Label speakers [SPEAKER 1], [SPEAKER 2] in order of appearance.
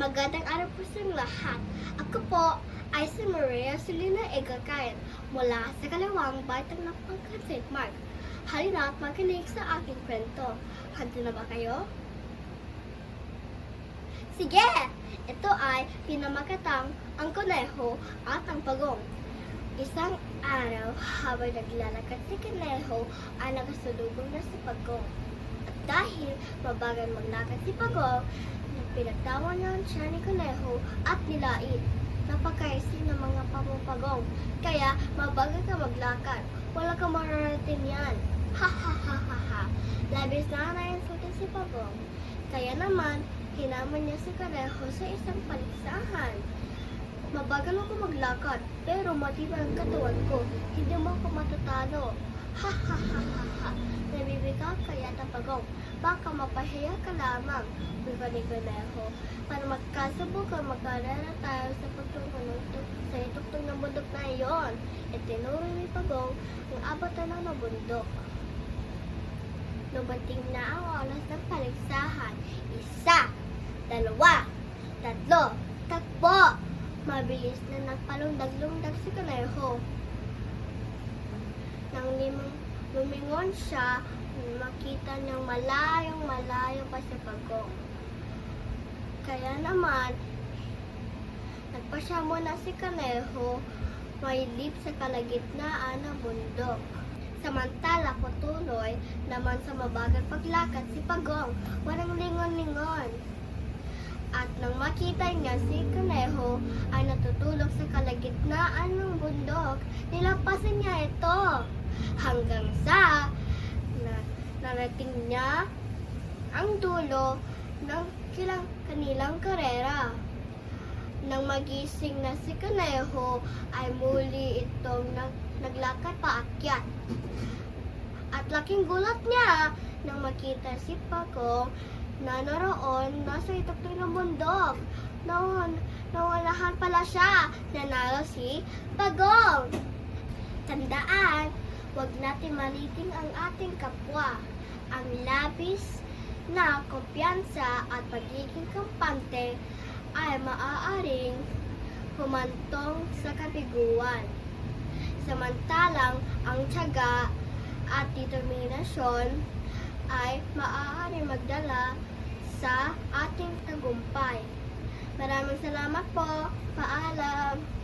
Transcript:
[SPEAKER 1] Magandang araw po sa lahat. Ako po ay si Maria Selena Egakayan mula sa Kalawang Batang Napangkat St. Mark. Halina at makinig sa aking kwento. Handa na ba kayo? Sige! Ito ay pinamakatang ang kuneho at ang pagong. Isang araw, habang naglalakad si Kuneho, ay nakasulubong na si Pagong. At dahil mabagal maglakad si Pagong, pinagtawan niya siya ni Kuneho at nilait. Napakaisi ng mga pamupagong. Kaya mabagal ka maglakad. Wala ka mararating yan. Ha ha ha ha ha. Labis na naiinsulta si Pagong. Kaya naman, hinaman niya si Kuneho sa isang paligsahan. Mabagal ako maglakad, pero matibay ang katawan ko. Hindi mo ako matatalo. Ha ha ha ha ha. Nabibigak kaya tapagong. Baka mapahiya ka lamang. Buka ni Kuneho. Para magkasabog ang magkarara tayo sa pagtungtong sa ituktong ng bundok na iyon. Itinuro ni Pagong ang abot na ng bundok. Lumating na ang oras ng paligsahan. Isa, dalawa, tatlo, takbo! Mabilis na nagpalundag-lundag si Kuneho. Nang limang lumingon siya, makita niyang malayong malayo pa si Pagong. Kaya naman, nagpasya muna si Kuneho may lip sa kalagitnaan ng bundok. Samantala, patuloy naman sa mabagal paglakad si Pagong, walang lingon-lingon. At nang makita niya si Kuneho ay natutulog sa kalagitnaan ng bundok, nilampasan niya ito hanggang sa na, narating niya ang dulo ng kilang kanilang karera. Nang magising na si Kuneho ay muli itong nag, naglakad paakyat. At laking gulat niya nang makita si Pagong na naroon nasa ituktong ng bundok. Noon, nawalahan pala siya. Nanalo si Pagong. Tandaan, huwag natin maliting ang ating kapwa. Ang labis na kumpiyansa at pagiging kampante ay maaaring humantong sa kabiguan. Samantalang ang tiyaga at determinasyon ay maaaring magdala sa ating tagumpay. Maraming salamat po. Paalam.